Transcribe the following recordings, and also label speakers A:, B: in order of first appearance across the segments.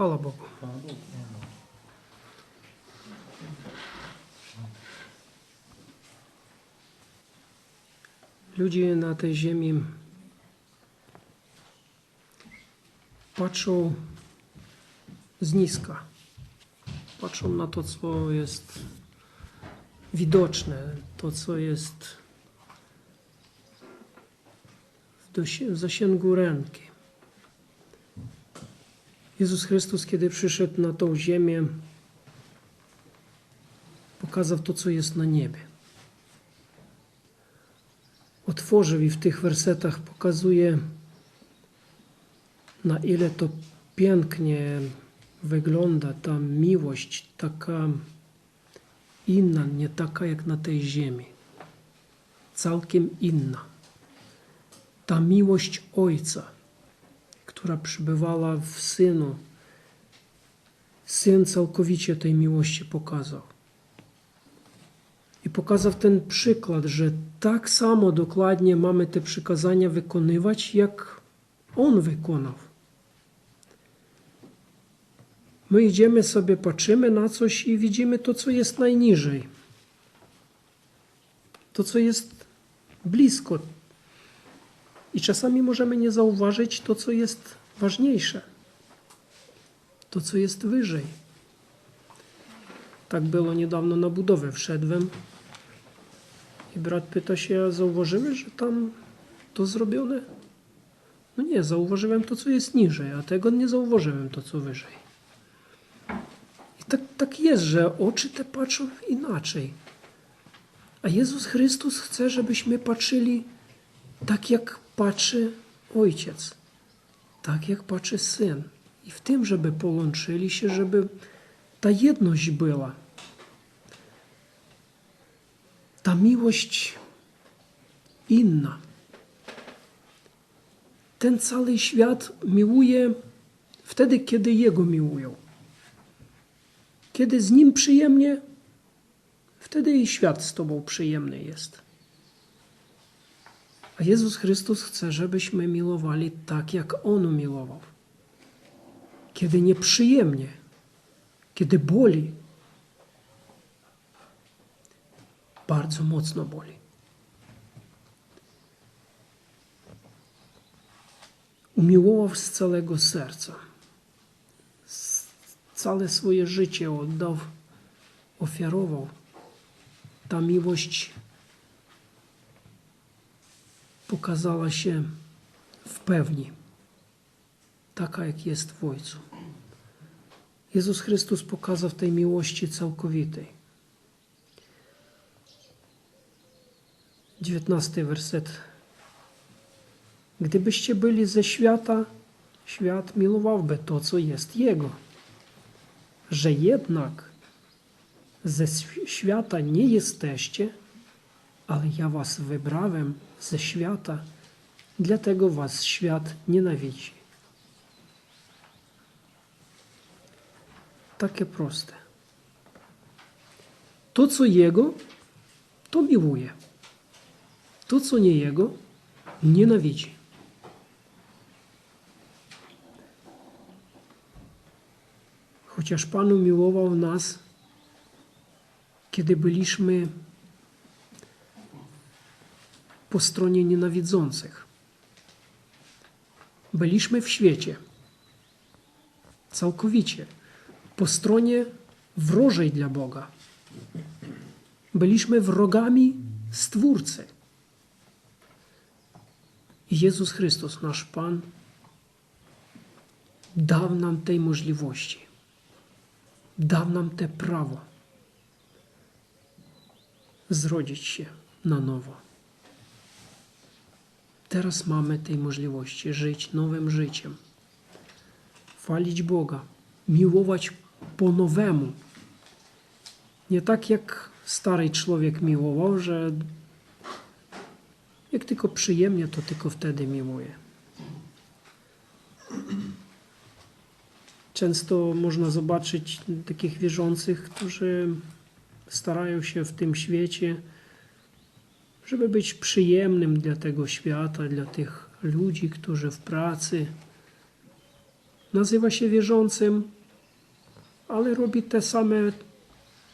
A: Chwała Bogu. Ludzie na tej ziemi patrzą z niska. Patrzą na to, co jest widoczne, to, co jest w zasięgu ręki. Jezus Chrystus, kiedy przyszedł na tą ziemię, pokazał to, co jest na niebie. Otworzył i w tych wersetach pokazuje, na ile to pięknie wygląda ta miłość, taka inna, nie taka jak na tej ziemi. Całkiem inna. Ta miłość Ojca która przybywała w Synu. Syn całkowicie tej miłości pokazał. I pokazał ten przykład, że tak samo dokładnie mamy te przykazania wykonywać, jak On wykonał. My idziemy sobie, patrzymy na coś i widzimy to, co jest najniżej. To, co jest blisko i czasami możemy nie zauważyć to, co jest ważniejsze, to, co jest wyżej. Tak było niedawno na budowę. Wszedłem i brat pyta się, a zauważyłeś, że tam to zrobione? No nie, zauważyłem to, co jest niżej, a tego nie zauważyłem, to, co wyżej. I tak, tak jest, że oczy te patrzą inaczej. A Jezus Chrystus chce, żebyśmy patrzyli tak jak patrzy ojciec, tak jak patrzy syn. I w tym, żeby połączyli się, żeby ta jedność była. Ta miłość inna. Ten cały świat miłuje wtedy, kiedy Jego miłują. Kiedy z Nim przyjemnie, wtedy i świat z Tobą przyjemny jest. A Jezus Chrystus chce, żebyśmy miłowali tak, jak On umiłował. Kiedy nieprzyjemnie, kiedy boli, bardzo mocno boli. Umiłował z całego serca. Całe swoje życie oddał, ofiarował. Ta miłość pokazała się w pełni, taka jak jest w Ojcu. Jezus Chrystus pokazał tej miłości całkowitej. 19 werset. Gdybyście byli ze świata, świat milowałby to, co jest Jego. Że jednak ze świata nie jesteście, ale ja was wybrałem ze świata, dlatego was świat nienawidzi. Takie proste. To, co Jego, to miłuje. To, co nie Jego, nienawidzi. Chociaż Pan umiłował nas, kiedy byliśmy po stronie nienawidzących. Byliśmy w świecie, całkowicie, po stronie wrożej dla Boga. Byliśmy wrogami Stwórcy. Jezus Chrystus, nasz Pan, dał nam tej możliwości. Dał nam te prawo zrodzić się na nowo. Teraz mamy tej możliwości żyć nowym życiem, chwalić Boga, miłować po nowemu. Nie tak jak stary człowiek miłował, że jak tylko przyjemnie, to tylko wtedy miłuje. Często można zobaczyć takich wierzących, którzy starają się w tym świecie żeby być przyjemnym dla tego świata, dla tych ludzi, którzy w pracy, nazywa się wierzącym, ale robi te same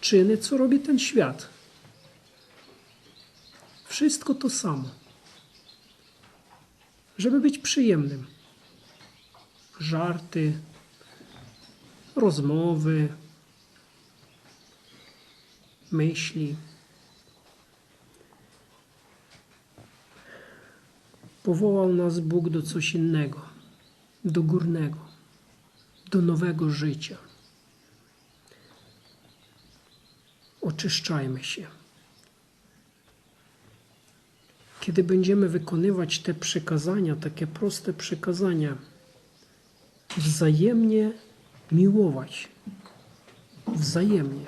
A: czyny, co robi ten świat. Wszystko to samo. Żeby być przyjemnym. Żarty, rozmowy, myśli. Powołał nas Bóg do coś innego, do górnego, do nowego życia. Oczyszczajmy się. Kiedy będziemy wykonywać te przekazania, takie proste przekazania, wzajemnie miłować, wzajemnie,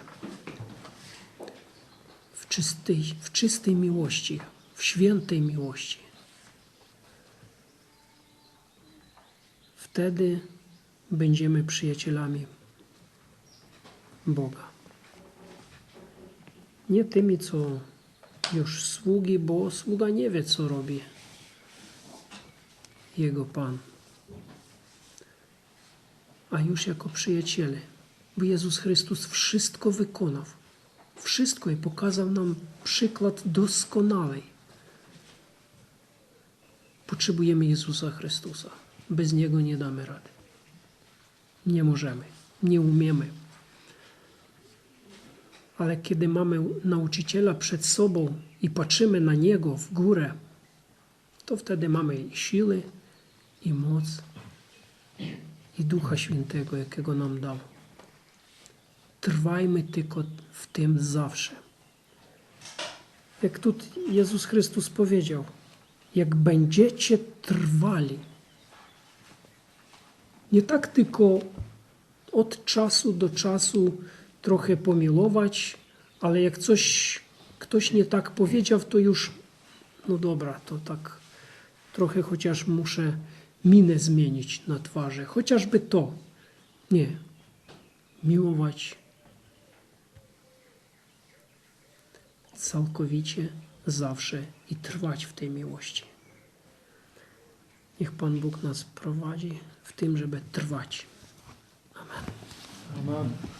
A: w czystej, w czystej miłości, w świętej miłości. Wtedy będziemy przyjacielami Boga. Nie tymi, co już sługi, bo sługa nie wie, co robi jego Pan. A już jako przyjaciele, bo Jezus Chrystus wszystko wykonał. Wszystko i pokazał nam przykład doskonałej. Potrzebujemy Jezusa Chrystusa. Bez Niego nie damy rady. Nie możemy, nie umiemy. Ale kiedy mamy nauczyciela przed sobą i patrzymy na Niego w górę, to wtedy mamy i siły, i moc, i Ducha Świętego, jakiego nam dał. Trwajmy tylko w tym zawsze. Jak tu Jezus Chrystus powiedział, jak będziecie trwali, nie tak tylko od czasu do czasu trochę pomilować, ale jak coś ktoś nie tak powiedział, to już no dobra, to tak trochę chociaż muszę minę zmienić na twarzy, chociażby to. Nie. Miłować całkowicie zawsze i trwać w tej miłości. Niech Pan Bóg nas prowadzi w tym, żeby trwać. Amen.
B: Amen.